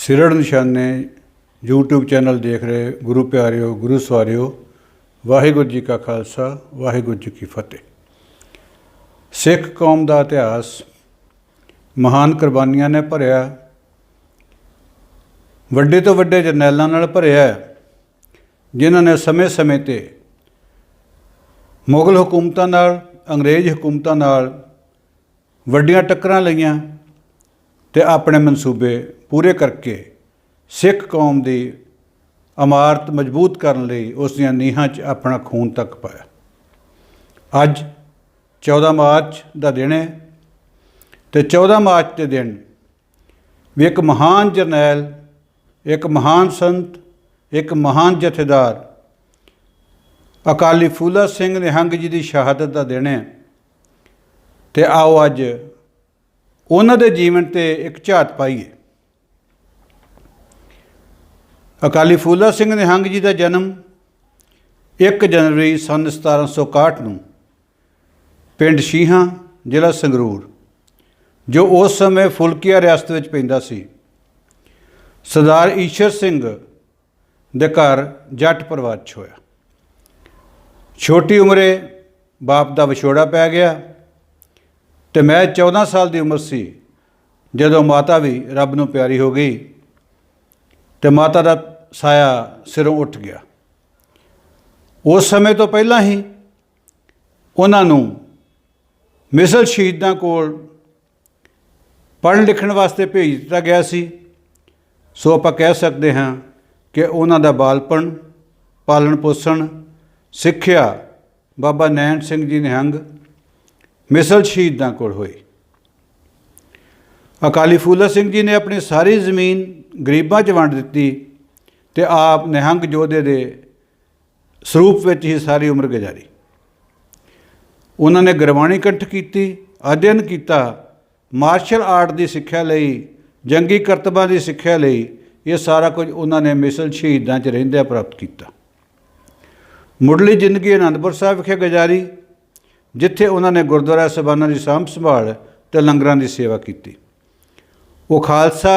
ਸਿਰੜ ਨਿਸ਼ਾਨੇ YouTube channel ਦੇਖ ਰਹੇ ਗੁਰੂ ਪਿਆਰਿਓ, ਗੁਰੂ ਸਵਾਰਿਓ, ਵਾਹਿਗੁਰੂ ਜੀ ਕਾ ਖਾਲਸਾ, ਵਾਹਿਗੁਰੂ ਜੀ ਕੀ ਫਤਿਹ। ਸਿੱਖ ਕੌਮ ਦਾ ਇਤਿਹਾਸ ਮਹਾਨ ਕੁਰਬਾਨੀਆਂ ਨੇ ਭਰਿਆ। ਵੱਡੇ ਤੋਂ ਵੱਡੇ ਜਰਨੈਲਾਂ ਨਾਲ ਭਰਿਆ ਜਿਨ੍ਹਾਂ ਨੇ ਸਮੇਂ-ਸਮੇਂ ਤੇ ਮੁਗਲ ਹਕੂਮਤਾਂ ਨਾਲ, ਅੰਗਰੇਜ਼ ਹਕੂਮਤਾਂ ਨਾਲ ਵੱਡੀਆਂ ਟੱਕਰਾਂ ਲਈਆਂ। ਤੇ ਆਪਣੇ ਮਨਸੂਬੇ ਪੂਰੇ ਕਰਕੇ ਸਿੱਖ ਕੌਮ ਦੀ ਇਮਾਰਤ ਮਜ਼ਬੂਤ ਕਰਨ ਲਈ ਉਸ ਦੀਆਂ ਨੀਹਾਂ 'ਚ ਆਪਣਾ ਖੂਨ ਤੱਕ ਪਾਇਆ। ਅੱਜ 14 ਮਾਰਚ ਦਾ ਦਿਨ ਹੈ ਤੇ 14 ਮਾਰਚ ਦੇ ਦਿਨ ਵੀ ਇੱਕ ਮਹਾਨ ਜਰਨੈਲ, ਇੱਕ ਮਹਾਨ ਸੰਤ, ਇੱਕ ਮਹਾਨ ਜਥੇਦਾਰ ਅਕਾਲੀ ਫੂਲਾ ਸਿੰਘ ਨਿਹੰਗ ਜੀ ਦੀ ਸ਼ਹਾਦਤ ਦਾ ਦਿਨ ਹੈ ਤੇ ਆਓ ਅੱਜ ਉਹਨਾਂ ਦੇ ਜੀਵਨ ਤੇ ਇੱਕ ਝਾਤ ਪਾਈਏ ਅਕਾਲੀ ਫੂਲਾ ਸਿੰਘ ਨਿਹੰਗ ਜੀ ਦਾ ਜਨਮ 1 ਜਨਵਰੀ ਸੰਨ 1761 ਨੂੰ ਪਿੰਡ ਸ਼ੀਹਾਂ, ਜ਼ਿਲ੍ਹਾ ਸੰਗਰੂਰ, ਜੋ ਉਸ ਸਮੇਂ ਫੁਲਕੀਆ ਰਿਆਸਤ ਵਿੱਚ ਪੈਂਦਾ ਸੀ। ਸਰਦਾਰ ਈਸ਼ਰ ਸਿੰਘ ਦੇ ਘਰ ਜੱਟ ਪਰਿਵਾਰ 'ਚ ਹੋਇਆ। ਛੋਟੀ ਉਮਰੇ ਬਾਪ ਦਾ ਵਿਛੋੜਾ ਪੈ ਗਿਆ। ਤੇ ਮੈਂ 14 ਸਾਲ ਦੀ ਉਮਰ ਸੀ, ਜਦੋਂ ਮਾਤਾ ਵੀ ਰੱਬ ਨੂੰ ਪਿਆਰੀ ਹੋ ਗਈ ਤੇ ਮਾਤਾ ਦਾ ਸਾਇਆ ਸਿਰੋਂ ਉੱਠ ਗਿਆ। ਉਸ ਸਮੇਂ ਤੋਂ ਪਹਿਲਾਂ ਹੀ ਉਹਨਾਂ ਨੂੰ ਮਿਸਲ ਸ਼ਹੀਦਾਂ ਕੋਲ ਪੜ੍ਹਨ ਲਿਖਣ ਵਾਸਤੇ ਭੇਜ ਦਿੱਤਾ ਗਿਆ ਸੀ। ਸੋ ਆਪਾਂ ਕਹਿ ਸਕਦੇ ਹਾਂ ਕਿ ਉਹਨਾਂ ਦਾ ਬਾਲਪਣ, ਪਾਲਣ ਪੋਸ਼ਣ, ਸਿੱਖਿਆ ਬਾਬਾ ਨੈਣ ਸਿੰਘ ਜੀ ਨਿਹੰਗ ਮਿਸਲ ਸ਼ਹੀਦਾਂ ਕੋਲ ਹੋਈ। ਅਕਾਲੀ ਫੂਲਾ ਸਿੰਘ ਜੀ ਨੇ ਆਪਣੀ ਸਾਰੀ ਜ਼ਮੀਨ ਗਰੀਬਾਂ 'ਚ ਵੰਡ ਦਿੱਤੀ ਤੇ ਆਪ ਨਿਹੰਗ ਯੋਧੇ ਦੇ ਸਰੂਪ ਵਿੱਚ ਹੀ ਸਾਰੀ ਉਮਰ ਗੁਜ਼ਾਰੀ। ਉਹਨਾਂ ਨੇ ਗੁਰਬਾਣੀ ਇਕੱਠ ਕੀਤੀ, ਅਧਿਐਨ ਕੀਤਾ, ਮਾਰਸ਼ਲ ਆਰਟ ਦੀ ਸਿੱਖਿਆ ਲਈ, ਜੰਗੀ ਕਰਤਬਾਂ ਦੀ ਸਿੱਖਿਆ ਲਈ ਇਹ ਸਾਰਾ ਕੁਝ ਉਹਨਾਂ ਨੇ ਮਿਸਲ ਸ਼ਹੀਦਾਂ 'ਚ ਰਹਿੰਦਿਆਂ ਪ੍ਰਾਪਤ ਕੀਤਾ। ਮੁੱਢਲੀ ਜ਼ਿੰਦਗੀ ਅਨੰਦਪੁਰ ਸਾਹਿਬ ਵਿਖੇ ਗੁਜ਼ਾਰੀ ਜਿੱਥੇ ਉਹਨਾਂ ਨੇ ਗੁਰਦੁਆਰਾ ਸਾਹਿਬਾਨਾਂ ਦੀ ਸਾਂਭ ਸੰਭਾਲ ਤੇ ਲੰਗਰਾਂ ਦੀ ਸੇਵਾ ਕੀਤੀ। ਉਹ ਖਾਲਸਾ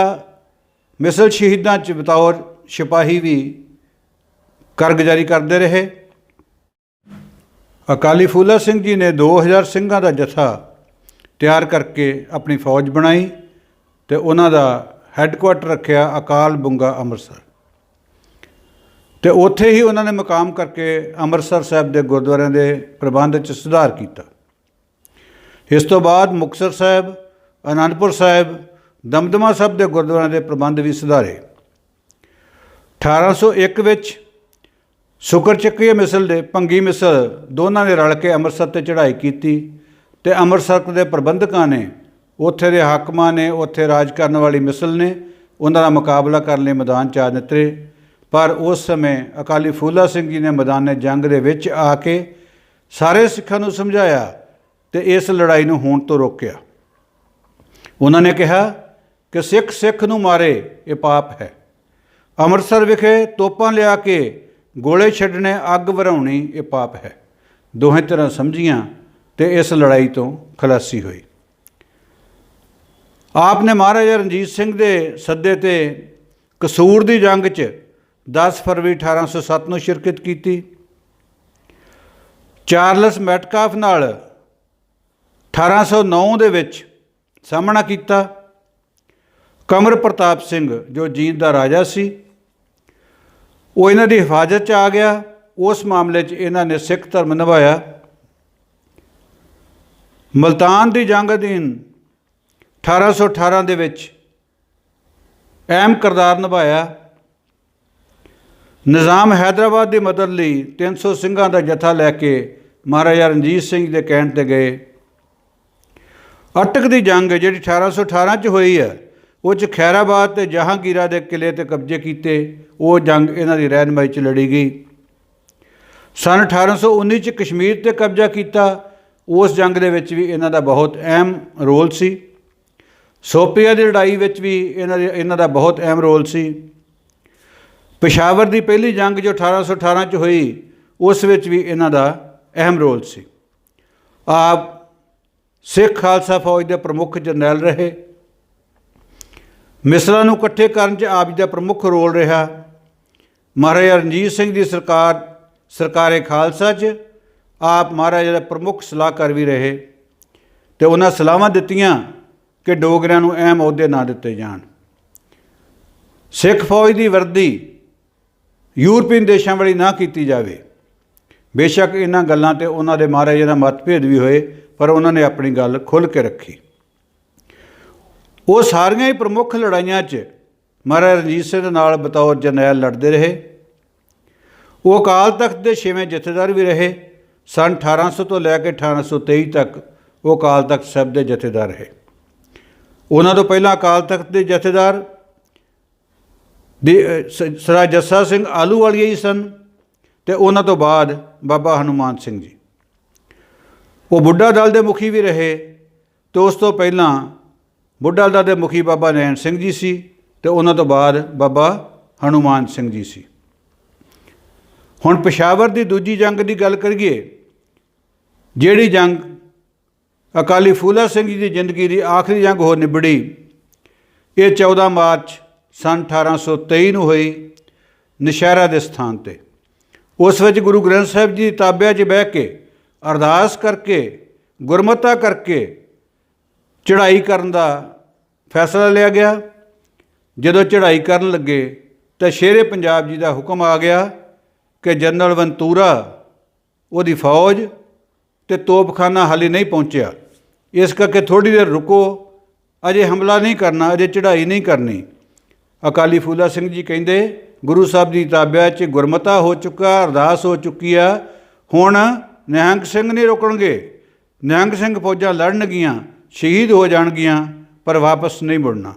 ਮਿਸਲ ਸ਼ਹੀਦਾਂ 'ਚ ਬਤੌਰ ਸਿਪਾਹੀ ਵੀ ਕਾਰਗੁਜ਼ਾਰੀ ਕਰਦੇ ਰਹੇ। ਅਕਾਲੀ ਫੂਲਾ ਸਿੰਘ ਜੀ ਨੇ 2000 ਸਿੰਘਾਂ ਦਾ ਜਥਾ ਤਿਆਰ ਕਰਕੇ ਆਪਣੀ ਫੌਜ ਬਣਾਈ ਤੇ ਉਹਨਾਂ ਦਾ ਹੈੱਡਕੁਆਟਰ ਰੱਖਿਆ ਅਕਾਲ ਬੁੰਗਾ ਅੰਮ੍ਰਿਤਸਰ। ਤੇ ਉੱਥੇ ਹੀ ਉਹਨਾਂ ਨੇ ਮਕਾਮ ਕਰਕੇ ਅੰਮ੍ਰਿਤਸਰ ਸਾਹਿਬ ਦੇ ਗੁਰਦੁਆਰਿਆਂ ਦੇ ਪ੍ਰਬੰਧ 'ਚ ਸੁਧਾਰ ਕੀਤਾ। ਇਸ ਤੋਂ ਬਾਅਦ ਮੁਕਤਸਰ ਸਾਹਿਬ, ਅਨੰਦਪੁਰ ਸਾਹਿਬ, ਦਮਦਮਾ ਸਾਹਿਬ ਦੇ ਗੁਰਦੁਆਰਿਆਂ ਦੇ ਪ੍ਰਬੰਧ ਵੀ ਸੁਧਾਰੇ। 1801 ਵਿੱਚ ਸ਼ੁਕਰ ਚੱਕੀਏ ਮਿਸਲ ਦੇ ਭੰਗੀ ਮਿਸਲ ਦੋਨਾਂ ਨੇ ਰਲ ਕੇ ਅੰਮ੍ਰਿਤਸਰ ਤੇ ਚੜ੍ਹਾਈ ਕੀਤੀ ਤੇ ਅੰਮ੍ਰਿਤਸਰ ਦੇ ਪ੍ਰਬੰਧਕਾਂ ਨੇ, ਉੱਥੇ ਦੇ ਹਾਕਮਾਂ ਨੇ, ਉੱਥੇ ਰਾਜ ਕਰਨ ਵਾਲੀ ਮਿਸਲ ਨੇ, ਉਹਨਾਂ ਦਾ ਮੁਕਾਬਲਾ ਕਰਨ ਲਈ ਮੈਦਾਨ 'ਚ ਆ ਨਿਤਰੇ। ਪਰ ਉਸ ਸਮੇਂ ਅਕਾਲੀ ਫੂਲਾ ਸਿੰਘ ਜੀ ਨੇ ਮੈਦਾਨੇ ਜੰਗ ਦੇ ਵਿੱਚ ਆ ਕੇ ਸਾਰੇ ਸਿੱਖਾਂ ਨੂੰ ਸਮਝਾਇਆ ਤੇ ਇਸ ਲੜਾਈ ਨੂੰ ਹੋਣ ਤੋਂ ਰੋਕਿਆ। ਉਹਨਾਂ ਨੇ ਕਿਹਾ ਕਿ ਸਿੱਖ ਸਿੱਖ ਨੂੰ ਮਾਰੇ, ਇਹ ਪਾਪ ਹੈ। ਅੰਮ੍ਰਿਤਸਰ ਵਿਖੇ ਤੋਪਾਂ ਲਿਆ ਕੇ ਗੋਲੇ ਛੱਡਣੇ, ਅੱਗ ਵਰਾਉਣੀ, ਇਹ ਪਾਪ ਹੈ। ਦੋਹੇ ਤਰ੍ਹਾਂ ਸਮਝੀਆਂ ਤੇ ਇਸ ਲੜਾਈ ਤੋਂ ਖਲਾਸੀ ਹੋਈ। ਆਪ ਨੇ ਮਹਾਰਾਜਾ ਰਣਜੀਤ ਸਿੰਘ ਦੇ ਸੱਦੇ ਤੇ ਕਸੂਰ ਦੀ ਜੰਗ 'ਚ 10 ਫਰਵਰੀ 1807 ਨੂੰ ਸ਼ਿਰਕਤ ਕੀਤੀ। ਚਾਰਲਸ ਮੈਟਕਾਫ ਨਾਲ 1809 ਦੇ ਵਿੱਚ ਸਾਹਮਣਾ ਕੀਤਾ। ਕਮਰ ਪ੍ਰਤਾਪ ਸਿੰਘ, ਜੋ ਜੀਂਦ ਦਾ ਰਾਜਾ ਸੀ, ਉਹ ਇਹਨਾਂ ਦੀ ਹਿਫਾਜ਼ਤ 'ਚ ਆ ਗਿਆ। ਉਸ ਮਾਮਲੇ 'ਚ ਇਹਨਾਂ ਨੇ ਸਿੱਖ ਧਰਮ ਨਿਭਾਇਆ। ਮਲਤਾਨ ਦੀ ਜੰਗ ਅਧੀਨ 1818 ਦੇ ਵਿੱਚ ਅਹਿਮ ਕਿਰਦਾਰ ਨਿਭਾਇਆ। ਨਿਜ਼ਾਮ ਹੈਦਰਾਬਾਦ ਦੀ ਮਦਦ ਲਈ 300 ਸਿੰਘਾਂ ਦਾ ਜਥਾ ਲੈ ਕੇ ਮਹਾਰਾਜਾ ਰਣਜੀਤ ਸਿੰਘ ਦੇ ਕਹਿਣ ਤੇ ਗਏ। ਅਟਕ ਦੀ ਜੰਗ ਜਿਹੜੀ 1818 ਚ ਹੋਈ ਹੈ, ਉਹ ਚ ਖੈਰਾਬਾਦ ਤੇ ਜਹਾਂਗੀਰਾ ਦੇ ਕਿਲੇ ਤੇ ਕਬਜ਼ੇ ਕੀਤੇ, ਉਹ ਜੰਗ ਇਹਨਾਂ ਦੀ ਰਹਿਨਮਾਈ ਚ ਲੜੀ ਗਈ। ਸਨ 1819 ਚ ਕਸ਼ਮੀਰ ਤੇ ਕਬਜ਼ਾ ਕੀਤਾ, ਉਸ ਜੰਗ ਦੇ ਵਿੱਚ ਵੀ ਇਹਨਾਂ ਦਾ ਬਹੁਤ ਅਹਿਮ ਰੋਲ ਸੀ। ਸੋਪੀਆ ਦੀ ਲੜਾਈ ਵਿੱਚ ਵੀ ਇਹਨਾਂ ਦੇ ਇਹਨਾਂ ਦਾ ਬਹੁਤ ਅਹਿਮ ਰੋਲ ਸੀ। ਪਿਸ਼ਾਵਰ ਦੀ ਪਹਿਲੀ ਜੰਗ ਜੋ 1818 ਚ ਹੋਈ, ਉਸ ਵਿੱਚ ਵੀ ਇਹਨਾਂ ਦਾ ਅਹਿਮ ਰੋਲ ਸੀ। ਆਪ ਸਿੱਖ ਖਾਲਸਾ ਫੌਜ ਦੇ ਪ੍ਰਮੁੱਖ ਜਰਨੈਲ ਰਹੇ। ਮਿਸਰਾਂ ਨੂੰ ਇਕੱਠੇ ਕਰਨ 'ਚ ਆਪ ਜੀ ਦਾ ਪ੍ਰਮੁੱਖ ਰੋਲ ਰਿਹਾ। ਮਹਾਰਾਜਾ ਰਣਜੀਤ ਸਿੰਘ ਦੀ ਸਰਕਾਰ, ਸਰਕਾਰੇ ਖਾਲਸਾ 'ਚ, ਆਪ ਮਹਾਰਾਜਾ ਦਾ ਪ੍ਰਮੁੱਖ ਸਲਾਹਕਾਰ ਵੀ ਰਹੇ। ਤੇ ਉਹਨਾਂ ਸਲਾਹਾਂ ਦਿੱਤੀਆਂ ਕਿ ਡੋਗਰਿਆਂ ਨੂੰ ਅਹਿਮ ਅਹੁਦੇ ਨਾ ਦਿੱਤੇ ਜਾਣ। ਸਿੱਖ ਫੌਜ ਦੀ ਵਰਦੀ ਯੂਰਪੀਅਨ ਦੇਸ਼ਾਂ ਵਾਲੀ ਨਾ ਕੀਤੀ ਜਾਵੇ। ਬੇਸ਼ੱਕ ਇਹਨਾਂ ਗੱਲਾਂ ਤੇ ਉਹਨਾਂ ਦੇ ਮਹਾਰਾਜਾ ਦਾ ਮਤਭੇਦ ਵੀ ਹੋਏ, ਪਰ ਉਹਨਾਂ ਨੇ ਆਪਣੀ ਗੱਲ ਖੁੱਲ੍ਹ ਕੇ ਰੱਖੀ। ਉਹ ਸਾਰੀਆਂ ਹੀ ਪ੍ਰਮੁੱਖ ਲੜਾਈਆਂ 'ਚ ਮਹਾਰਾਜਾ ਰਣਜੀਤ ਸਿੰਘ ਦੇ ਨਾਲ ਬਤੌਰ ਜਰਨੈਲ ਲੜਦੇ ਰਹੇ। ਉਹ ਅਕਾਲ ਤਖਤ ਦੇ ਛੇਵੇਂ ਜਥੇਦਾਰ ਵੀ ਰਹੇ। ਸਨ 1800 ਤੋਂ ਲੈ ਕੇ 1823 ਤੱਕ ਉਹ ਅਕਾਲ ਤਖਤ ਸਾਹਿਬ ਦੇ ਜਥੇਦਾਰ ਰਹੇ। ਉਹਨਾਂ ਤੋਂ ਪਹਿਲਾਂ ਅਕਾਲ ਤਖਤ ਦੇ ਜਥੇਦਾਰ ਦੇ ਸਰਾ ਜੱਸਾ ਸਿੰਘ ਆਲੂ ਆਲੂਵਾਲੀਆ ਹੀ ਸਨ ਤੇ ਉਹਨਾਂ ਤੋਂ ਬਾਅਦ ਬਾਬਾ ਹਨੂਮਾਨ ਸਿੰਘ ਜੀ। ਉਹ ਬੁੱਢਾ ਦਲ ਦੇ ਮੁਖੀ ਵੀ ਰਹੇ ਤੇ ਉਸ ਤੋਂ ਪਹਿਲਾਂ ਬੁੱਢਾ ਦਲ ਦੇ ਮੁਖੀ ਬਾਬਾ ਨੈਣ ਸਿੰਘ ਜੀ ਸੀ ਤੇ ਉਹਨਾਂ ਤੋਂ ਬਾਅਦ ਬਾਬਾ ਹਨੂਮਾਨ ਸਿੰਘ ਜੀ ਸੀ। ਹੁਣ ਪਸ਼ਾਵਰ ਦੀ ਦੂਜੀ ਜੰਗ ਦੀ ਗੱਲ ਕਰੀਏ, ਜਿਹੜੀ ਜੰਗ ਅਕਾਲੀ ਫੂਲਾ ਸਿੰਘ ਜੀ ਦੀ ਜ਼ਿੰਦਗੀ ਦੀ ਆਖਰੀ ਜੰਗ ਹੋ ਨਿਬੜੀ, ਇਹ 14 ਮਾਰਚ ਸਨ 1823 ਨੂੰ ਹੋਈ ਨਸ਼ਹਿਰਾ ਦੇ ਸਥਾਨ ਤੇ। ਉਸ ਵਿੱਚ ਗੁਰੂ ਗ੍ਰੰਥ ਸਾਹਿਬ ਜੀ ਦੀ ਤਾਬਿਆ 'ਚ ਬਹਿ ਕੇ ਅਰਦਾਸ ਕਰਕੇ, ਗੁਰਮਤਾ ਕਰਕੇ ਚੜ੍ਹਾਈ ਕਰਨ ਦਾ ਫੈਸਲਾ ਲਿਆ ਗਿਆ। ਜਦੋਂ ਚੜ੍ਹਾਈ ਕਰਨ ਲੱਗੇ ਤਾਂ ਸ਼ੇਰੇ ਪੰਜਾਬ ਜੀ ਦਾ ਹੁਕਮ ਆ ਗਿਆ ਕਿ ਜਨਰਲ ਵੰਤੂਰਾ ਉਹਦੀ ਫੌਜ ਤੇ ਤੋਪਖਾਨਾ ਹਾਲੇ ਨਹੀਂ ਪਹੁੰਚਿਆ। ਇਸ ਕਰਕੇ ਥੋੜੀ ਦੇਰ ਰੁਕੋ, ਅਜੇ ਹਮਲਾ ਨਹੀਂ ਕਰਨਾ, ਅਜੇ ਚੜ੍ਹਾਈ ਨਹੀਂ ਕਰਨੀ। ਅਕਾਲੀ ਫੂਲਾ ਸਿੰਘ ਜੀ ਕਹਿੰਦੇ, ਗੁਰੂ ਸਾਹਿਬ ਦੀ ਤਾਬਿਆ 'ਚ ਗੁਰਮਤਾ ਹੋ ਚੁੱਕਾ, ਅਰਦਾਸ ਹੋ ਚੁੱਕੀ ਆ, ਹੁਣ ਨਿਹੰਗ ਸਿੰਘ ਨਹੀਂ ਰੁਕਣਗੇ। ਨਿਹੰਗ ਸਿੰਘ ਫੌਜਾਂ ਲੜਨਗੀਆਂ, ਸ਼ਹੀਦ ਹੋ ਜਾਣਗੀਆਂ, ਪਰ ਵਾਪਸ ਨਹੀਂ ਮੁੜਨਾ।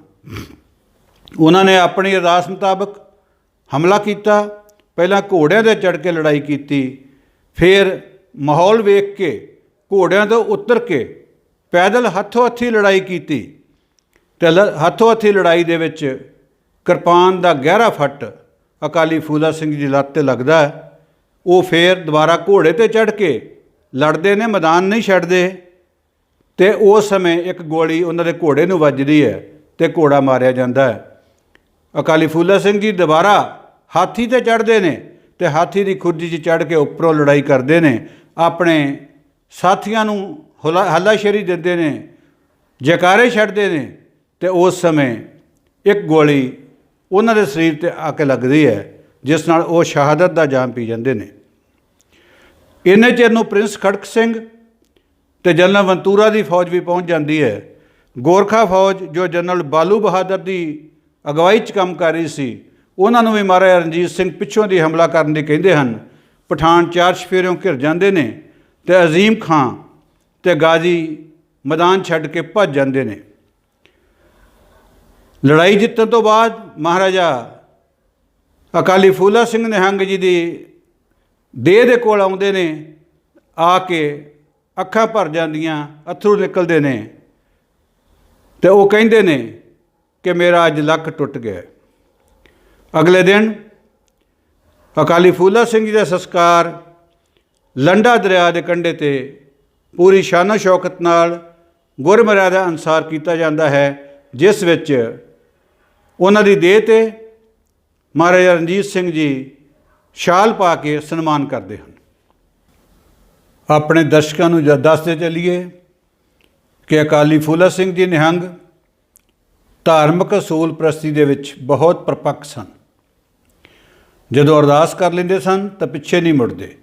ਉਹਨਾਂ ਨੇ ਆਪਣੀ ਅਰਦਾਸ ਮੁਤਾਬਕ ਹਮਲਾ ਕੀਤਾ, ਪਹਿਲਾਂ ਘੋੜਿਆਂ ਦੇ ਚੜ੍ਹ ਕੇ ਲੜਾਈ ਕੀਤੀ, ਫਿਰ ਮਾਹੌਲ ਵੇਖ ਕੇ, ਘੋੜਿਆਂ ਤੋਂ ਉਤਰ ਕੇ ਪੈਦਲ ਹੱਥੋਂ ਹੱਥੀ ਲੜਾਈ ਕੀਤੀ। ਤੇ ਲ- ਹੱਥੋਂ ਹੱਥੀ ਲੜਾਈ ਦੇ ਵਿੱਚ ਕਿਰਪਾਨ ਦਾ ਗਹਿਰਾ ਫੱਟ ਅਕਾਲੀ ਫੂਲਾ ਸਿੰਘ ਜੀ ਲੱਤ ਤੇ ਲੱਗਦਾ ਹੈ। ਉਹ ਫੇਰ ਦੁਬਾਰਾ ਘੋੜੇ ਤੇ ਚੜ੍ਹ ਕੇ ਲੜਦੇ ਨੇ, ਮੈਦਾਨ ਨਹੀਂ ਛੱਡਦੇ। ਤੇ ਉਸ ਸਮੇਂ ਇੱਕ ਗੋਲੀ ਉਹਨਾਂ ਦੇ ਘੋੜੇ ਨੂੰ ਵੱਜਦੀ ਹੈ ਤੇ ਘੋੜਾ ਮਾਰਿਆ ਜਾਂਦਾ ਹੈ। ਅਕਾਲੀ ਫੂਲਾ ਸਿੰਘ ਜੀ ਦੁਬਾਰਾ ਹਾਥੀ ਤੇ ਚੜ੍ਹਦੇ ਨੇ ਤੇ ਹਾਥੀ ਦੀ ਖੁਰਜੀ 'ਚ ਚੜ੍ਹ ਕੇ ਉੱਪਰੋਂ ਲੜਾਈ ਕਰਦੇ ਨੇ। ਆਪਣੇ ਸਾਥੀਆਂ ਨੂੰ ਹੁਲਾ- ਹੱਲਾਸ਼ੇਰੀ ਦਿੰਦੇ ਨੇ, ਜੈਕਾਰੇ ਛੱਡਦੇ ਨੇ ਤੇ ਉਸ ਸਮੇਂ ਇੱਕ ਗੋਲੀ ਉਹਨਾਂ ਦੇ ਸਰੀਰ ਤੇ ਆ ਕੇ ਲੱਗਦੀ ਹੈ, ਜਿਸ ਨਾਲ ਉਹ ਸ਼ਹਾਦਤ ਦਾ ਜਾਮ ਪੀ ਜਾਂਦੇ ਨੇ। ਇੰਨੇ ਚਿਰ ਨੂੰ ਪ੍ਰਿੰਸ ਖੜਕ ਸਿੰਘ ਤੇ ਜਨਰਲ ਵੰਤੂਰਾ ਦੀ ਫੌਜ ਵੀ ਪਹੁੰਚ ਜਾਂਦੀ ਹੈ। ਗੋਰਖਾ ਫੌਜ, ਜੋ ਜਨਰਲ ਬਾਲੂ ਬਹਾਦਰ ਦੀ ਅਗਵਾਈ 'ਚ ਕੰਮ ਕਰ ਰਹੀ ਸੀ, ਉਹਨਾਂ ਨੂੰ ਵੀ ਮਹਾਰਾਜਾ ਰਣਜੀਤ ਸਿੰਘ ਪਿੱਛੋਂ ਦੀ ਹਮਲਾ ਕਰਨ ਦੀ ਕਹਿੰਦੇ ਹਨ। ਪਠਾਨ ਚਾਰ ਸ਼ਫੇਰਿਓਂ ਘਿਰ ਜਾਂਦੇ ਨੇ ਤੇ ਅਜ਼ੀਮ ਖਾਂ ਤੇ ਗਾਜ਼ੀ ਮੈਦਾਨ ਛੱਡ ਕੇ ਭੱਜ ਜਾਂਦੇ ਨੇ। ਲੜਾਈ ਜਿੱਤਣ ਤੋਂ ਬਾਅਦ ਮਹਾਰਾਜਾ ਅਕਾਲੀ ਫੂਲਾ ਸਿੰਘ ਨਿਹੰਗ ਜੀ ਦੀ ਦੇਹ ਦੇ ਕੋਲ ਆਉਂਦੇ ਨੇ, ਆ ਕੇ ਅੱਖਾਂ ਭਰ ਜਾਂਦੀਆਂ, ਅਥਰੂ ਨਿਕਲਦੇ ਨੇ। ਤੇ ਉਹ ਕਹਿੰਦੇ ਨੇ ਕਿ ਮੇਰਾ ਅੱਜ ਲੱਕ ਟੁੱਟ ਗਿਆ। ਅਗਲੇ ਦਿਨ ਅਕਾਲੀ ਫੂਲਾ ਸਿੰਘ ਜੀ ਦਾ ਸੰਸਕਾਰ ਲੰਡਾ ਦਰਿਆ ਦੇ ਕੰਢੇ ਤੇ ਪੂਰੀ ਸ਼ਾਨੋ ਸ਼ੌਕਤ ਨਾਲ ਗੁਰਮਰਿਆਦਾ ਅਨੁਸਾਰ ਕੀਤਾ ਜਾਂਦਾ ਹੈ, ਜਿਸ ਵਿੱਚ ਉਹਨਾਂ ਦੀ ਦੇਹ ਤੇ ਮਹਾਰਾਜਾ ਰਣਜੀਤ ਸਿੰਘ ਜੀ ਸ਼ਾਲ ਪਾ ਕੇ ਸਨਮਾਨ ਕਰਦੇ ਹਨ। ਆਪਣੇ ਦਰਸ਼ਕਾਂ ਨੂੰ ਜਦ ਦੱਸਦੇ ਚੱਲੀਏ ਕਿ ਅਕਾਲੀ ਫੂਲਾ ਸਿੰਘ ਜੀ ਨਿਹੰਗ ਧਾਰਮਿਕ ਅਸੂਲ ਪ੍ਰਸਤੀ ਦੇ ਵਿੱਚ ਬਹੁਤ ਪ੍ਰਪੱਕ ਸਨ। ਜਦੋਂ ਅਰਦਾਸ ਕਰ ਲੈਂਦੇ ਸਨ ਤਾਂ ਪਿੱਛੇ ਨਹੀਂ ਮੁੜਦੇ।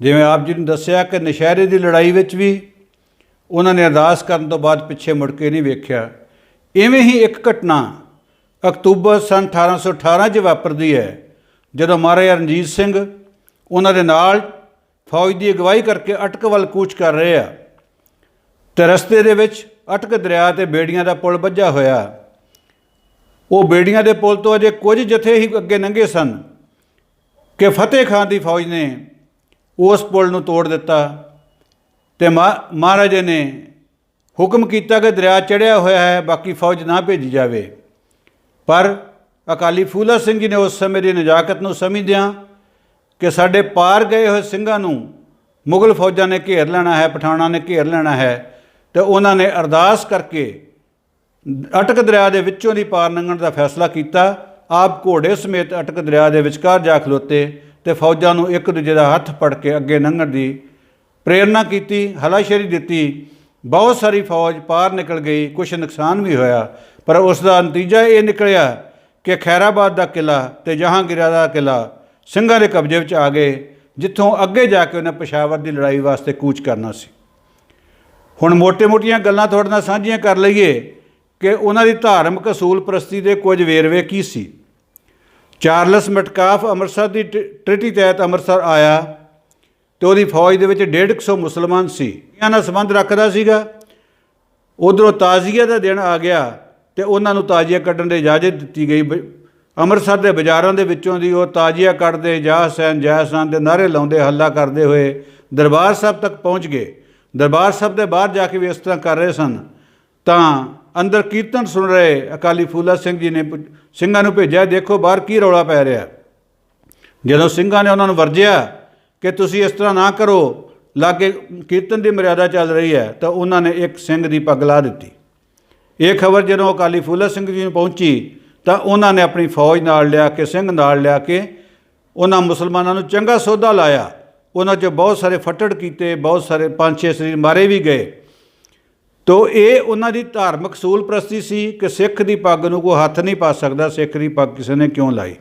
ਜਿਵੇਂ ਆਪ ਜੀ ਨੂੰ ਦੱਸਿਆ ਕਿ ਨਸ਼ਹਿਰੇ ਦੀ ਲੜਾਈ ਵਿੱਚ ਵੀ ਉਹਨਾਂ ਨੇ ਅਰਦਾਸ ਕਰਨ ਤੋਂ ਬਾਅਦ ਪਿੱਛੇ ਮੁੜ ਕੇ ਨਹੀਂ ਵੇਖਿਆ। ਇਵੇਂ ਹੀ ਇੱਕ ਘਟਨਾ ਅਕਤੂਬਰ ਸਨ 1818 'ਚ ਵਾਪਰਦੀ ਹੈ, ਜਦੋਂ ਮਹਾਰਾਜਾ ਰਣਜੀਤ ਸਿੰਘ ਉਹਨਾਂ ਦੇ ਨਾਲ ਫੌਜ ਦੀ ਅਗਵਾਈ ਕਰਕੇ ਅਟਕ ਵੱਲ ਕੂਚ ਕਰ ਰਹੇ ਆ ਤੇ ਰਸਤੇ ਦੇ ਵਿੱਚ ਅਟਕ ਦਰਿਆ ਤੇ ਬੇੜੀਆਂ ਦਾ ਪੁਲ ਵੱਜਾ ਹੋਇਆ। ਉਹ ਬੇੜੀਆਂ ਦੇ ਪੁਲ ਤੋਂ ਅਜੇ ਕੁਝ ਜਥੇ ਹੀ ਅੱਗੇ ਲੰਘੇ ਸਨ ਕਿ ਫਤਿਹ ਖਾਨ ਦੀ ਫੌਜ ਨੇ ਉਸ ਪੁਲ ਨੂੰ ਤੋੜ ਦਿੱਤਾ ਤੇ ਮਹਾ- ਮਹਾਰਾਜੇ ਨੇ ਹੁਕਮ ਕੀਤਾ ਕਿ ਦਰਿਆ ਚੜਿਆ ਹੋਇਆ ਹੈ, ਬਾਕੀ ਫੌਜ ਨਾ ਭੇਜੀ ਜਾਵੇ। ਪਰ ਅਕਾਲੀ ਫੂਲਾ ਸਿੰਘ ਜੀ ਨੇ ਉਸ ਸਮੇਂ ਦੀ ਨਜਾਕਤ ਨੂੰ ਸਮਝਦਿਆਂ ਕਿ ਸਾਡੇ ਪਾਰ ਗਏ ਹੋਏ ਸਿੰਘਾਂ ਨੂੰ ਮੁਗਲ ਫੌਜਾਂ ਨੇ ਘੇਰ ਲੈਣਾ ਹੈ ਪਠਾਨਾਂ ਨੇ ਘੇਰ ਲੈਣਾ ਹੈ ਤੇ ਉਹਨਾਂ ਨੇ ਅਰਦਾਸ ਕਰਕੇ ਅਟਕ ਦਰਿਆ ਦੇ ਵਿੱਚੋਂ ਦੀ ਪਾਰ ਲੰਘਣ ਦਾ ਫੈਸਲਾ ਕੀਤਾ। ਆਪ ਘੋੜੇ ਸਮੇਤ ਅਟਕ ਦਰਿਆ ਦੇ ਵਿਚਕਾਰ ਜਾ ਖਲੋਤੇ ਤੇ ਫੌਜਾਂ ਨੂੰ ਇੱਕ ਦੂਜੇ ਦਾ ਹੱਥ ਫੜ ਕੇ ਅੱਗੇ ਲੰਘਣ ਦੀ ਪ੍ਰੇਰਣਾ ਕੀਤੀ, ਹਲਾਸ਼ੇਰੀ ਦਿੱਤੀ ਬਹੁਤ ਸਾਰੀ ਫੌਜ ਪਾਰ ਨਿਕਲ ਗਈ ਕੁਝ ਨੁਕਸਾਨ ਵੀ ਹੋਇਆ, ਪਰ ਉਸ ਦਾ ਨਤੀਜਾ ਇਹ ਨਿਕਲਿਆ ਕਿ ਖੈਰਾਬਾਦ ਦਾ ਕਿਲਾ ਤੇ ਜਹਾਂਗੀਰਾ ਦਾ ਕਿਲਾ ਸਿੰਘਾਂ ਦੇ ਕਬਜ਼ੇ ਵਿੱਚ ਆ ਗਏ, ਜਿੱਥੋਂ ਅੱਗੇ ਜਾ ਕੇ ਉਹਨੇ ਪਸ਼ਾਵਰ ਦੀ ਲੜਾਈ ਵਾਸਤੇ ਕੂਚ ਕਰਨਾ ਸੀ। ਹੁਣ ਮੋٹے-ਮੋਟੀਆਂ ਗੱਲਾਂ ਤੁਹਾਡੇ ਨਾਲ ਸਾਂਝੀਆਂ ਕਰ ਲਈਏ ਕਿ ਉਹਨਾਂ ਦੀ ਧਾਰਮਿਕ ਅਸੂਲ ਪ੍ਰਸਤੀ ਦੇ ਕੁਝ ਵੇਰਵੇ ਕੀ ਸੀ। ਚਾਰਲਸ ਮਟਕਾਫ ਅੰਮ੍ਰਿਤਸਰ ਦੀ ਟ- ਟ੍ਰਿਟੀ ਤਹਿਤ ਅੰਮ੍ਰਿਤਸਰ ਆਇਆ ਤੇ ਉਹਦੀ ਫੌਜ ਦੇ ਵਿੱਚ 150 ਮੁਸਲਮਾਨ ਸੀ। ਇਹਨਾਂ ਨਾਲ ਸੰਬੰਧ ਰੱਖਦਾ ਸੀਗਾ। ਉਧਰੋਂ ਤਾਜ਼ੀਆ ਦਾ ਦਿਨ ਆ ਗਿਆ ਤੇ ਉਹਨਾਂ ਨੂੰ ਤਾਜ਼ੀਆ ਕੱਢਣ ਦੀ ਇਜਾਜ਼ਤ ਦਿੱਤੀ ਗਈ। ਬ- ਅੰਮ੍ਰਿਤਸਰ ਦੇ ਬਾਜ਼ਾਰਾਂ ਦੇ ਵਿੱਚੋਂ ਦੀ ਉਹ ਤਾਜ਼ੀਆ ਕੱਢਦੇ ਜਾ ਹਸੈਨ ਜੈ ਹਸਨ ਦੇ ਨਾਰੇ ਲਾਉਂਦੇ, ਹੱਲਾ ਕਰਦੇ ਹੋਏ ਦਰਬਾਰ ਸਾਹਿਬ ਤੱਕ ਪਹੁੰਚ ਗਏ। ਦਰਬਾਰ ਸਾਹਿਬ ਦੇ ਬਾਹਰ ਜਾ ਕੇ ਵੀ ਇਸ ਤਰ੍ਹਾਂ ਕਰ ਰਹੇ ਸਨ। ਤਾਂ ਅੰਦਰ ਕੀਰਤਨ ਸੁਣ ਰਹੇ ਅਕਾਲੀ ਫੂਲਾ ਸਿੰਘ ਜੀ ਨੇ ਸਿੰਘਾਂ ਨੂੰ ਭੇਜਿਆ, ਦੇਖੋ ਬਾਹਰ ਕੀ ਰੌਲਾ ਪੈ ਰਿਹਾ? ਜਦੋਂ ਸਿੰਘਾਂ ਨੇ ਉਹਨਾਂ ਨੂੰ ਵਰਜਿਆ ਕਿ ਤੁਸੀਂ ਇਸ ਤਰ੍ਹਾਂ ਨਾ ਕਰੋ, ਲਾਗੇ ਕੀਰਤਨ ਦੀ ਮਰਿਆਦਾ ਚੱਲ ਰਹੀ ਹੈ, ਤਾਂ ਉਹਨਾਂ ਨੇ ਇੱਕ ਸਿੰਘ ਦੀ ਪੱਗ ਲਾ ਦਿੱਤੀ। ਇਹ ਖਬਰ ਜਦੋਂ ਅਕਾਲੀ ਫੂਲਾ ਸਿੰਘ ਜੀ ਨੂੰ ਪਹੁੰਚੀ, ਤਾਂ ਉਹਨਾਂ ਨੇ ਆਪਣੀ ਫੌਜ ਨਾਲ ਲਿਆ ਕੇ, ਸਿੰਘ ਨਾਲ ਲਿਆ ਕੇ, ਉਹਨਾਂ ਮੁਸਲਮਾਨਾਂ ਨੂੰ ਚੰਗਾ ਸੌਦਾ ਲਾਇਆ। ਉਹਨਾਂ 'ਚ ਬਹੁਤ ਸਾਰੇ ਫੱਟੜ ਕੀਤੇ, ਬਹੁਤ ਸਾਰੇ ਪੰਜ ਛੇ ਸਰੀਰ ਮਾਰੇ ਵੀ ਗਏ। ਤੋ ਇਹ ਉਹਨਾਂ ਦੀ ਧਾਰਮਿਕ ਸੂਲ ਪ੍ਰਸਤੀ ਸੀ ਕਿ ਸਿੱਖ ਦੀ ਪੱਗ ਨੂੰ ਕੋਈ ਹੱਥ ਨਹੀਂ ਪਾ ਸਕਦਾ, ਸਿੱਖ ਦੀ ਪੱਗ ਕਿਸੇ ਨੇ ਕਿਉਂ ਲਾਈ?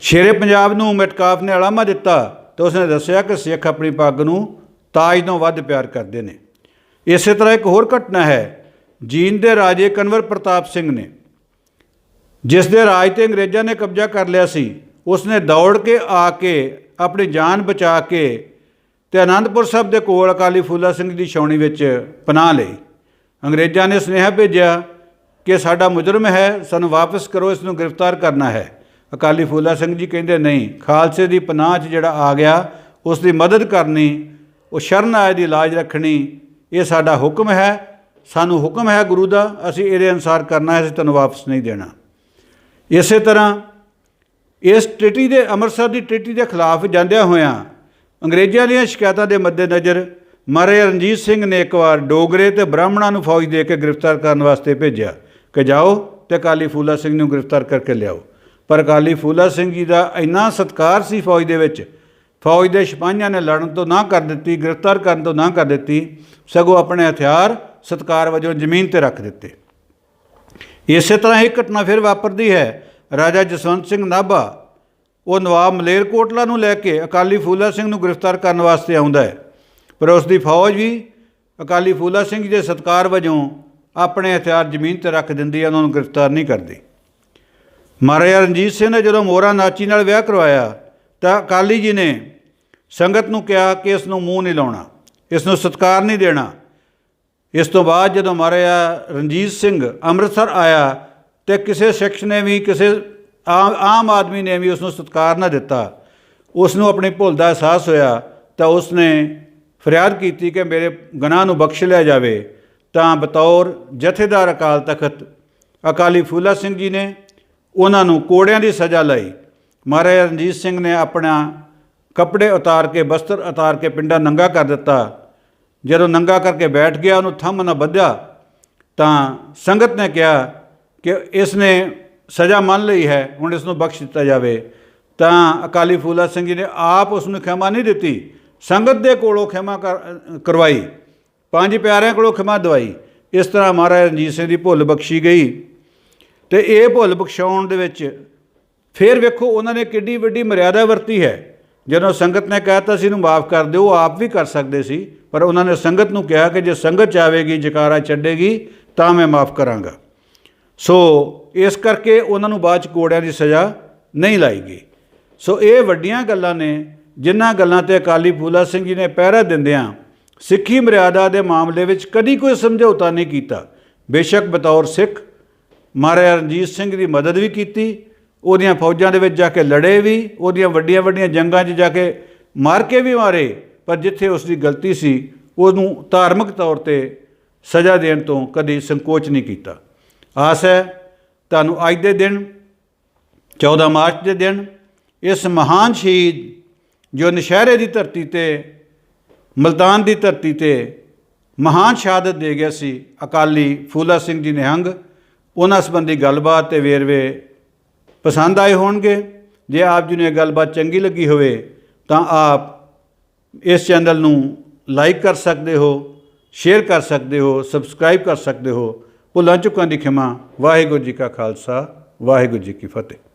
ਸ਼ੇਰੇ ਪੰਜਾਬ ਨੂੰ ਮਟਕਾਫ ਨੇ ਅਲਾਮਾ ਦਿੱਤਾ। ਤੇ ਉਸਨੇ ਦੱਸਿਆ ਕਿ ਸਿੱਖ ਆਪਣੀ ਪੱਗ ਨੂੰ ਤਾਜ ਤੋਂ ਵੱਧ ਪਿਆਰ ਕਰਦੇ ਨੇ। ਇਸੇ ਤਰ੍ਹਾਂ ਇੱਕ ਹੋਰ ਘਟਨਾ ਹੈ ਜੀਨ ਦੇ ਰਾਜੇ ਕਨਵਰ ਪ੍ਰਤਾਪ ਸਿੰਘ ਨੇ। ਜਿਸ ਦੇ ਰਾਜ ਤੇ ਅੰਗਰੇਜ਼ਾਂ ਨੇ ਕਬਜ਼ਾ ਕਰ ਲਿਆ ਸੀ, ਉਸਨੇ ਦੌੜ ਕੇ ਆ ਕੇ ਆਪਣੀ ਜਾਨ ਬਚਾ ਕੇ ਤੇ ਆਨੰਦਪੁਰ ਸਾਹਿਬ ਦੇ ਕੋਲ ਅਕਾਲੀ ਫੂਲਾ ਸਿੰਘ ਦੀ ਛਾਉਣੀ ਵਿੱਚ ਪਨਾਹ ਲਈ। ਅੰਗਰੇਜ਼ਾਂ ਨੇ ਸੁਨੇਹਾ ਭੇਜਿਆ ਕਿ ਸਾਡਾ ਮੁਜਰਮ ਹੈ, ਸਾਨੂੰ ਵਾਪਸ ਕਰੋ, ਇਸ ਨੂੰ ਗ੍ਰਿਫਤਾਰ ਕਰਨਾ ਹੈ। ਅਕਾਲੀ ਫੂਲਾ ਸਿੰਘ ਜੀ ਕਹਿੰਦੇ ਨਹੀਂ, ਖਾਲਸੇ ਦੀ ਪਨਾਹ 'ਚ ਜਿਹੜਾ ਆ ਗਿਆ ਉਸ ਦੀ ਮਦਦ ਕਰਨੀ, ਉਹ ਸ਼ਰਨ ਆਏ ਦੀ ਲਾਜ ਰੱਖਣੀ, ਇਹ ਸਾਡਾ ਹੁਕਮ ਹੈ, ਸਾਨੂੰ ਹੁਕਮ ਹੈ ਗੁਰੂ ਦਾ, ਅਸੀਂ ਇਹਦੇ ਅਨੁਸਾਰ ਕਰਨਾ ਹੈ, ਅਸੀਂ ਤੁਹਾਨੂੰ ਵਾਪਸ ਨਹੀਂ ਦੇਣਾ। ਇਸੇ ਤਰ੍ਹਾਂ ਇਸ ਟ੍ਰਿਟੀ ਦੇ, ਅੰਮ੍ਰਿਤਸਰ ਦੀ ਟ੍ਰਿਟੀ ਦੇ ਖਿਲਾਫ ਜਾਂਦਿਆਂ ਹੋਇਆਂ ਅੰਗਰੇਜ਼ਾਂ ਦੀਆਂ ਸ਼ਿਕਾਇਤਾਂ ਦੇ ਮੱਦੇਨਜ਼ਰ ਮਹਾਰਾਜਾ ਰਣਜੀਤ ਸਿੰਘ ਨੇ ਇੱਕ ਵਾਰ ਡੋਗਰੇ ਤੇ ਬ੍ਰਾਹਮਣਾਂ ਨੂੰ ਫੌਜ ਦੇ ਕੇ ਗ੍ਰਿਫਤਾਰ ਕਰਨ ਵਾਸਤੇ ਭੇਜਿਆ ਕਿ ਜਾਓ ਤੇ ਅਕਾਲੀ ਫੂਲਾ ਸਿੰਘ ਨੂੰ ਗ੍ਰਿਫਤਾਰ ਕਰਕੇ ਲਿਆਓ। ਪਰ ਅਕਾਲੀ ਫੂਲਾ ਸਿੰਘ ਜੀ ਦਾ ਇੰਨਾ ਸਤਕਾਰ ਸੀ ਫੌਜ ਦੇ ਵਿੱਚ, ਫੌਜ ਦੇ ਸਿਪਾਹੀਆਂ ਨੇ ਲੜਨ ਤੋਂ ਨਾ ਕਰ ਦਿੱਤੀ, ਗ੍ਰਿਫਤਾਰ ਕਰਨ ਤੋਂ ਨਾ ਕਰ ਦਿੱਤੀ, ਸਗੋਂ ਆਪਣੇ ਹਥਿਆਰ ਸਤਕਾਰ ਵਜੋਂ ਜ਼ਮੀਨ ਤੇ ਰੱਖ ਦਿੱਤੇ। ਇਸੇ ਤਰ੍ਹਾਂ ਇਹ ਘਟਨਾ ਫਿਰ ਵਾਪਰਦੀ ਹੈ। ਰਾਜਾ ਜਸਵੰਤ ਸਿੰਘ ਨਾਭਾ, ਉਹ ਨਵਾਬ ਮਲੇਰਕੋਟਲਾ ਨੂੰ ਲੈ ਕੇ ਅਕਾਲੀ ਫੂਲਾ ਸਿੰਘ ਨੂੰ ਗ੍ਰਿਫਤਾਰ ਕਰਨ ਵਾਸਤੇ ਆਉਂਦਾ ਹੈ। ਪਰ ਉਸ ਦੀ ਫੌਜ ਵੀ ਅਕਾਲੀ ਫੂਲਾ ਸਿੰਘ ਜੀ ਦੇ ਸਤਕਾਰ ਵਜੋਂ ਆਪਣੇ ਹਥਿਆਰ ਜ਼ਮੀਨ ਤੇ ਰੱਖ ਦਿੰਦੀ ਹੈ, ਉਹਨਾਂ ਨੂੰ ਗ੍ਰਿਫਤਾਰ ਨਹੀਂ ਕਰਦੀ। ਮਹਾਰਾਜਾ ਰਣਜੀਤ ਸਿੰਘ ਨੇ ਜਦੋਂ ਮੋਰਾ ਨਾਚੀ ਨਾਲ ਵਿਆਹ ਕਰਵਾਇਆ ਤਾਂ ਅਕਾਲੀ ਜੀ ਨੇ ਸੰਗਤ ਨੂੰ ਕਿਹਾ ਕਿ ਇਸ ਨੂੰ ਮੂੰਹ ਨਹੀਂ ਲਾਉਣਾ, ਇਸ ਨੂੰ ਸਤਕਾਰ ਨਹੀਂ ਦੇਣਾ। ਇਸ ਤੋਂ ਬਾਅਦ ਜਦੋਂ ਮਹਾਰਾਜਾ ਰਣਜੀਤ ਸਿੰਘ ਅੰਮ੍ਰਿਤਸਰ ਆਇਆ ਤੇ ਕਿਸੇ ਸ਼ਖਸ ਨੇ ਵੀ, ਕਿਸੇ ਆਮ ਆਮ ਆਦਮੀ ਨੇ ਵੀ ਉਸ ਨੂੰ ਸਤਿਕਾਰ ਨਾ ਦਿੱਤਾ, ਉਸ ਨੂੰ ਆਪਣੀ ਭੁੱਲ ਦਾ ਅਹਿਸਾਸ ਹੋਇਆ ਤਾਂ ਉਸ ਨੇ ਫਰਿਆਦ ਕੀਤੀ ਕਿ ਮੇਰੇ ਗੁਨਾਹ ਨੂੰ ਬਖਸ਼ ਲਿਆ ਜਾਵੇ। ਤਾਂ ਬਤੌਰ ਜਥੇਦਾਰ ਅਕਾਲ ਤਖਤ ਅਕਾਲੀ ਫੂਲਾ ਸਿੰਘ ਜੀ ਨੇ ਉਹਨਾਂ ਨੂੰ ਕੋੜਿਆਂ ਦੀ ਸਜ਼ਾ ਲਈ। ਮਹਾਰਾਜਾ ਰਣਜੀਤ ਸਿੰਘ ਨੇ ਆਪਣਾ ਕੱਪੜੇ ਉਤਾਰ ਕੇ, ਬਸਤਰ ਉਤਾਰ ਕੇ ਪਿੰਡਾ ਨੰਗਾ ਕਰ ਦਿੱਤਾ। ਜਦੋਂ ਨੰਗਾ ਕਰਕੇ ਬੈਠ ਗਿਆ, ਉਹਨੂੰ ਥੰਮ ਨਾ ਬੱਧਿਆ ਤਾਂ ਸੰਗਤ ਨੇ ਕਿਹਾ ਕਿ ਇਸ ਨੇ ਸਜ਼ਾ ਮੰਨ ਲਈ ਹੈ, ਹੁਣ ਇਸ ਨੂੰ ਬਖਸ਼ ਦਿੱਤਾ ਜਾਵੇ। ਤਾਂ ਅਕਾਲੀ ਫੂਲਾ ਸਿੰਘ ਜੀ ਨੇ ਆਪ ਉਸ ਨੂੰ ਖਿਮਾ ਨਹੀਂ ਦਿੱਤੀ। ਸੰਗਤ ਦੇ ਕੋਲੋਂ ਖਿਮਾ ਕਰ- ਕਰਵਾਈ। ਪੰਜ ਪਿਆਰਿਆਂ ਕੋਲੋਂ ਖਿਮਾ ਦਵਾਈ। ਇਸ ਤਰ੍ਹਾਂ ਮਹਾਰਾਜ ਰਣਜੀਤ ਸਿੰਘ ਦੀ ਭੁੱਲ ਬਖਸ਼ੀ ਗਈ। ਤੇ ਇਹ ਭੁੱਲ ਬਖਸ਼ਾਉਣ ਦੇ ਵਿੱਚ ਫਿਰ ਵੇਖੋ ਉਹਨਾਂ ਨੇ ਕਿੱਡੀ ਵੱਡੀ ਮਰਿਆਦਾ ਵਰਤੀ ਹੈ। ਜਦੋਂ ਸੰਗਤ ਨੇ ਕਹਿਤਾ ਸੀ, ਇਹਨੂੰ ਮਾਫ ਕਰ ਦਿਓ ਉਹ ਆਪ ਵੀ ਕਰ ਸਕਦੇ ਸੀ, ਪਰ ਉਹਨਾਂ ਨੇ ਸੰਗਤ ਨੂੰ ਕਿਹਾ ਕਿ ਜੇ ਸੰਗਤ ਚਾਹੇਗੀ, ਜਕਾਰਾ ਛੱਡੇਗੀ, ਤਾਂ ਮੈਂ ਮਾਫ ਕਰਾਂਗਾ। ਸੋ ਇਸ ਕਰਕੇ ਉਹਨਾਂ ਨੂੰ ਬਾਅਦ ਚ ਕੋੜਿਆਂ ਦੀ ਸਜ਼ਾ ਨਹੀਂ ਲਾਈ ਗਈ। ਸੋ ਇਹ ਵੱਡੀਆਂ ਗੱਲਾਂ ਨੇ, ਜਿਨ੍ਹਾਂ ਗੱਲਾਂ ਤੇ ਅਕਾਲੀ ਫੂਲਾ ਸਿੰਘ ਜੀ ਨੇ ਪਹਿਰਾ ਦਿੰਦਿਆਂ ਸਿੱਖੀ ਮਰਿਆਦਾ ਦੇ ਮਾਮਲੇ ਵਿੱਚ ਕਦੀ ਕੋਈ ਸਮਝੌਤਾ ਨਹੀਂ ਕੀਤਾ। ਬੇਸ਼ੱਕ ਬਤੌਰ ਸਿੱਖ ਮਹਾਰਾਜਾ ਰਣਜੀਤ ਸਿੰਘ ਦੀ ਮਦਦ ਵੀ ਕੀਤੀ, ਉਹਦੀਆਂ ਫੌਜਾਂ ਦੇ ਵਿੱਚ ਜਾ ਕੇ ਲੜੇ ਵੀ, ਉਹਦੀਆਂ ਵੱਡੀਆਂ ਵੱਡੀਆਂ ਜੰਗਾਂ 'ਚ ਜਾ ਕੇ ਮਾਰ ਕੇ ਵੀ ਮਾਰੇ, ਪਰ ਜਿੱਥੇ ਉਸ ਦੀ ਗਲਤੀ ਸੀ, ਉਹਨੂੰ ਧਾਰਮਿਕ ਤੌਰ ਤੇ ਸਜ਼ਾ ਦੇਣ ਤੋਂ ਕਦੀ ਸੰਕੋਚ ਨਹੀਂ ਕੀਤਾ। ਆਸ ਹੈ, ਤੁਹਾਨੂੰ ਅੱਜ ਦੇ ਦਿਨ 14 ਮਾਰਚ ਦੇ ਦਿਨ, ਇਸ ਮਹਾਨ ਸ਼ਹੀਦ ਜੋ ਨਸ਼ਹਿਰੇ ਦੀ ਧਰਤੀ ਤੇ, ਮਲਤਾਨ ਦੀ ਧਰਤੀ ਤੇ ਮਹਾਨ ਸ਼ਹਾਦਤ ਦੇ ਗਿਆ ਸੀ ਅਕਾਲੀ ਫੂਲਾ ਸਿੰਘ ਜੀ ਨਿਹੰਗ ਉਹਨਾਂ ਸੰਬੰਧੀ ਗੱਲਬਾਤ ਤੇ ਵੇਰਵੇ ਪਸੰਦ ਆਏ ਹੋਣਗੇ। ਜੇ ਆਪ ਜੀ ਨੂੰ ਇਹ ਗੱਲਬਾਤ ਚੰਗੀ ਲੱਗੀ ਹੋਵੇ, ਤਾਂ ਆਪ ਇਸ ਚੈਨਲ ਨੂੰ ਲਾਈਕ ਕਰ ਸਕਦੇ ਹੋ, ਸ਼ੇਅਰ ਕਰ ਸਕਦੇ ਹੋ, ਸਬਸਕ੍ਰਾਈਬ ਕਰ ਸਕਦੇ ਹੋ। ਭੁੱਲਾਂ ਚੁੱਕਾਂ ਦੀ ਖਿਮਾ। ਵਾਹਿਗੁਰੂ ਜੀ ਕਾ ਖਾਲਸਾ, ਵਾਹਿਗੁਰੂ ਜੀ ਕੀ ਫਤਿਹ।